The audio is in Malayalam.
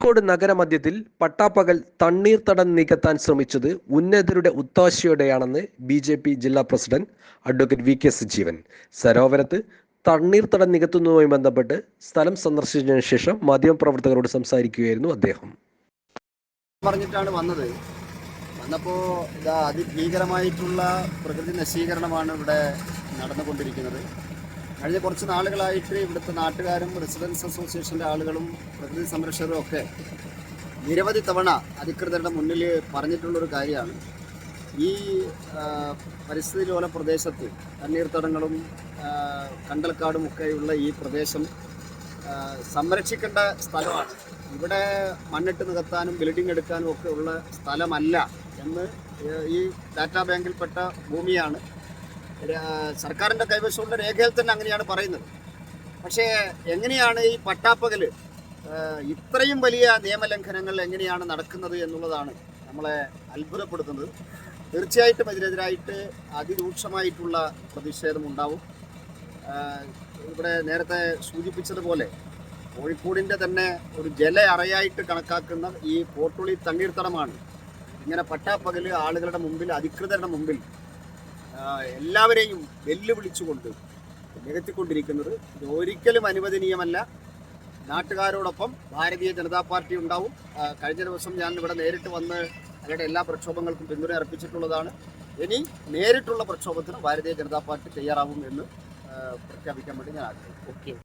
കോഴിക്കോട് നഗരമധ്യത്തിൽ പട്ടാപ്പകൽ തണ്ണീർത്തടം നികത്താൻ ശ്രമിച്ചത് ഉന്നതരുടെ ഒത്താശയോടെയാണെന്ന് ബി ജെ പി ജില്ലാ president advocate V K Sajeevan. സരോവരത്ത് തണ്ണീർത്തടം നികത്തുന്നതുമായി ബന്ധപ്പെട്ട് സ്ഥലം സന്ദർശിച്ചതിനു ശേഷം മാധ്യമപ്രവർത്തകരോട് സംസാരിക്കുകയായിരുന്നു അദ്ദേഹം. പറഞ്ഞിട്ടാണ് വന്നത്. വന്നപ്പോൾ ഇതാ അതിഭീകരമായിട്ടുള്ള പ്രകൃതി നശീകരണമാണ് ഇവിടെ നടന്നുകൊണ്ടിരിക്കുന്നത്. കഴിഞ്ഞ കുറച്ച് നാളുകളായിട്ട് ഇവിടുത്തെ നാട്ടുകാരും റെസിഡൻസ് അസോസിയേഷന്റെ ആളുകളും പ്രകൃതി സംരക്ഷകരും ഒക്കെ നിരവധി തവണ അധികൃതരുടെ മുന്നിൽ പറഞ്ഞിട്ടുള്ളൊരു കാര്യമാണ്. ഈ പരിസ്ഥിതി ലോല പ്രദേശത്ത് തണ്ണീർത്തടങ്ങളും കണ്ടൽക്കാടും ഒക്കെയുള്ള ഈ പ്രദേശം സംരക്ഷിക്കേണ്ട സ്ഥലമാണ്. ഇവിടെ മണ്ണിട്ട് നികത്താനും ബിൽഡിംഗ് എടുക്കാനും ഒക്കെ ഉള്ള സ്ഥലമല്ല എന്ന് ഈ ഡാറ്റാ ബാങ്കിൽപ്പെട്ട ഭൂമിയാണ്. സർക്കാരിന്റെ കൈവശമുള്ള രേഖയിൽ തന്നെ അങ്ങനെയാണ് പറയുന്നത്. പക്ഷേ എങ്ങനെയാണ് ഈ പട്ടാപ്പകൽ ഇത്രയും വലിയ നിയമലംഘനങ്ങൾ എങ്ങനെയാണ് നടക്കുന്നത് എന്നുള്ളതാണ് നമ്മളെ അത്ഭുതപ്പെടുത്തുന്നത്. തീർച്ചയായിട്ടും ഇതിനെതിരായിട്ട് അതിരൂക്ഷമായിട്ടുള്ള പ്രതിഷേധം ഉണ്ടാവും. ഇവിടെ നേരത്തെ സൂചിപ്പിച്ചതുപോലെ കോഴിക്കോടിന്റെ തന്നെ ഒരു ജല അറയായിട്ട് കണക്കാക്കുന്ന ഈ പോട്ടുളി തണ്ണീർത്തടമാണ്. ഇങ്ങനെ പട്ടാപ്പകൽ ആളുകളുടെ മുമ്പിൽ അധികൃതരുടെ മുമ്പിൽ എല്ലാവരെയും വെല്ലുവിളിച്ചുകൊണ്ട് നികത്തിക്കൊണ്ടിരിക്കുന്നത് ഇത് ഒരിക്കലും അനുവദനീയമല്ല. നാട്ടുകാരോടൊപ്പം ഭാരതീയ ജനതാ പാർട്ടി ഉണ്ടാവും. കഴിഞ്ഞ ദിവസം ഞാൻ ഇവിടെ നേരിട്ട് വന്ന് അവരുടെ എല്ലാ പ്രക്ഷോഭങ്ങൾക്കും പിന്തുണ അർപ്പിച്ചിട്ടുള്ളതാണ്. ഇനി നേരിട്ടുള്ള പ്രക്ഷോഭത്തിന് ഭാരതീയ ജനതാ പാർട്ടി തയ്യാറാവും എന്ന് പ്രഖ്യാപിക്കാൻ വേണ്ടി ഞാൻ ആഗ്രഹിക്കുന്നു.